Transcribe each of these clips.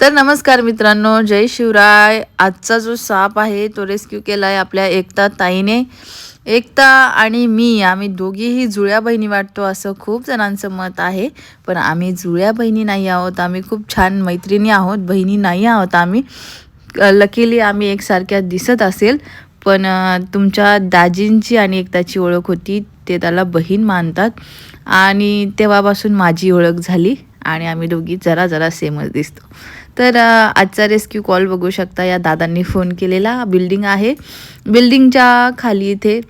तर नमस्कार मित्रांनो जय शिवराय. आजचा जो साप आहे तो रेस्क्यू केला आहे आपल्या एकता ताईने. एकता आणि मी आम्ही दोघीही जुळ्या बहिणी वाटतो असं खूप जणांचं मत आहे. पण आम्ही जुळ्या बहिणी नाही आहोत. आम्ही खूप छान मैत्रिणी आहोत. बहिणी नाही आहोत आम्ही. लकीली आम्ही एकसारख्या दिसत असेल. पण तुमच्या दाजींची आणि एकताची ओळख होती ते त्याला बहीण मानतात. आणि तेव्हापासून माझी ओळख झाली. आणि आम्ही दोघी जरा जरा सेमच दिसतो. तर आजचा रेस्क्यू कॉल बघू शकता. या दादांनी फोन केलेला. बिल्डिंग आहे. बिल्डिंगच्या खाली इथे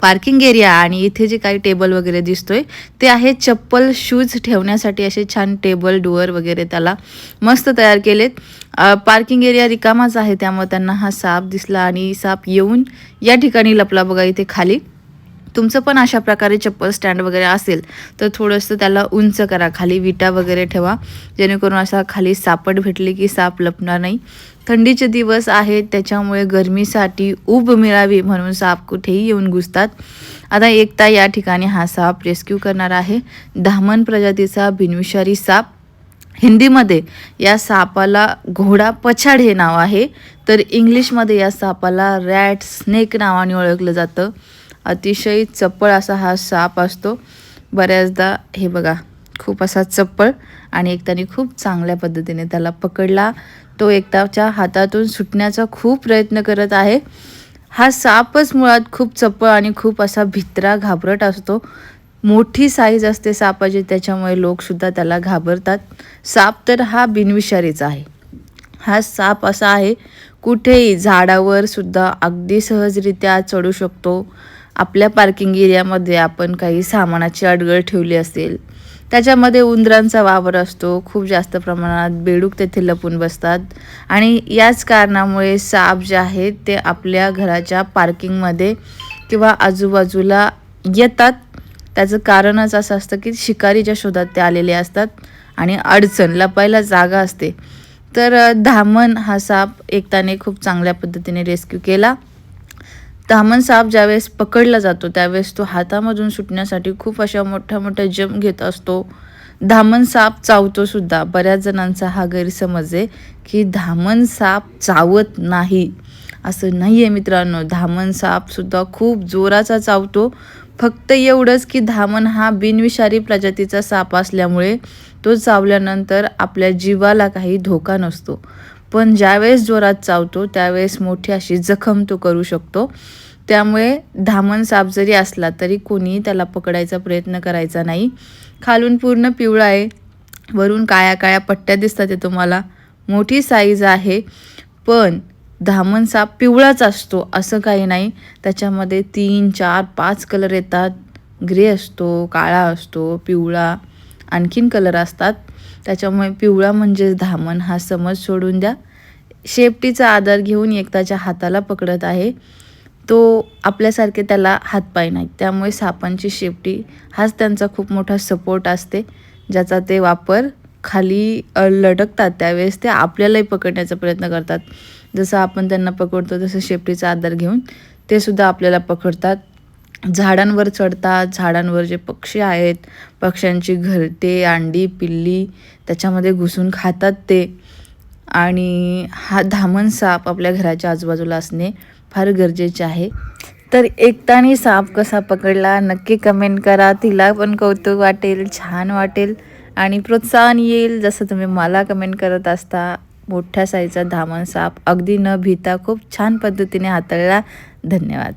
पार्किंग एरिया आणि इथे जे काही टेबल वगैरे दिसतोय ते आहे चप्पल शूज ठेवण्यासाठी असे छान टेबल डोअर वगैरे त्याला मस्त तयार केलेत. पार्किंग एरिया रिकामाच आहे. त्यामुळे त्यांना हा साप दिसला आणि साप येऊन या ठिकाणी लपला बघा इथे खाली. तुमचं पण अशा प्रकारे चप्पल स्टँड वगैरे असेल तर थोडंसं त्याला उंच करा. खाली विटा वगैरे ठेवा. जेणेकरून असा खाली सापट भेटली की साप लपणार नाही. थंडीचे दिवस आहेत त्याच्यामुळे गरमीसाठी ऊब मिळावी म्हणून साप कुठेही येऊन घुसतात. आता एकता या ठिकाणी हा साप रेस्क्यू करणार आहे. धामण प्रजातीचा बिनविषारी साप. हिंदीमध्ये या सापाला घोडा पछाड हे नाव आहे. तर इंग्लिशमध्ये या सापाला रॅट स्नेक नावाने ओळखलं जातं. अतिशय चप्पळ असा हा साप असतो. बऱ्याचदा हे बघा खूप असा चप्पळ आणि एकताने खूप चांगल्या पद्धतीने त्याला पकडला. तो एकताच्या हातातून सुटण्याचा खूप प्रयत्न करत आहे. हा सापच मुळात खूप चप्पळ आणि खूप असा भित्रा घाबरट असतो. मोठी साईज असते सापाची त्याच्यामुळे लोकसुद्धा त्याला घाबरतात. साप तर हा बिनविषारीचा आहे. हा साप असा आहे कुठेही झाडावर सुद्धा अगदी सहजरित्या चढू शकतो. आपल्या पार्किंग एरियामध्ये आपण काही सामानाची अडगळ ठेवली असेल त्याच्यामध्ये उंदरांचा वावर असतो खूप जास्त प्रमाणात बेडूक तेथे लपून बसतात आणि याच कारणामुळे साप जे आहेत ते आपल्या घराच्या पार्किंगमध्ये किंवा आजूबाजूला येतात. त्याचं कारणच असं असतं की शिकारीच्या शोधात ते आलेले असतात आणि अडचण लपायला जागा असते. तर धामण हा साप एकताने खूप चांगल्या पद्धतीने रेस्क्यू केला. धामण साप ज्यावेळेस पकडला जातो त्यावेळेस तो हातामधून सुटण्यासाठी खूप अशा मोठ्या मोठ्या जम घेत असतो. धामण साप चावतो सुद्धा. बऱ्याच जणांचा हा गैरसमज आहे की धामण साप चावत नाही. असं नाही आहे मित्रांनो. धामण सापसुद्धा खूप जोराचा चावतो. फक्त एवढंच की धामण हा बिनविषारी प्रजातीचा साप असल्यामुळे तो चावल्यानंतर आपल्या जीवाला काही धोका नसतो. पण ज्यावेळेस जोरात चावतो त्यावेळेस मोठी अशी जखम तो करू शकतो. त्यामुळे धामण साप जरी असला तरी कोणीही त्याला पकडायचा प्रयत्न करायचा नाही. खालून पूर्ण पिवळा आहे. वरून काळ्या काळ्या पट्ट्या दिसतात ते तुम्हाला. मोठी साईज आहे. पण धामण साप पिवळाच असतो असं काही नाही. त्याच्यामध्ये तीन चार पाच कलर येतात. ग्रे असतो काळा असतो पिवळा. आणखीन कलर असतात. त्याच्यामुळे पिवळा म्हणजेच धामण हा समज सोडून द्या. शेपटीचा आधार घेऊन एकताच्या हाताला पकडत आहे. तो आपल्यासारखे त्याला हातपाय नाहीत. त्यामुळे सापांची शेपटी हाच त्यांचा खूप मोठा सपोर्ट असते. ज्याचा ते वापर खाली लटकतात. त्यावेळेस ते आपल्यालाही पकडण्याचा प्रयत्न करतात. जसं आपण त्यांना पकडतो तसं शेपटीचा आधार घेऊन ते सुद्धा आपल्याला पकडतात. झाडांवर चढतात झाडांवर जे पक्षी आहेत पक्ष्यांची घरटे अंडी पिल्ली त्याच्यामध्ये घुसून खातात ते. आणि हा धामण साप आपल्या घराच्या आजूबाजूला असणे फार गरजेचे आहे. तर एकताने साप कसा पकडला नक्की कमेंट करा. तिला पण कौतुक वाटेल छान वाटेल आणि प्रोत्साहन येईल. जसं तुम्ही मला कमेंट करत असता मोठ्या साईजचा धामण साप अगदी न भिता खूप छान पद्धतीने हाताळला. धन्यवाद.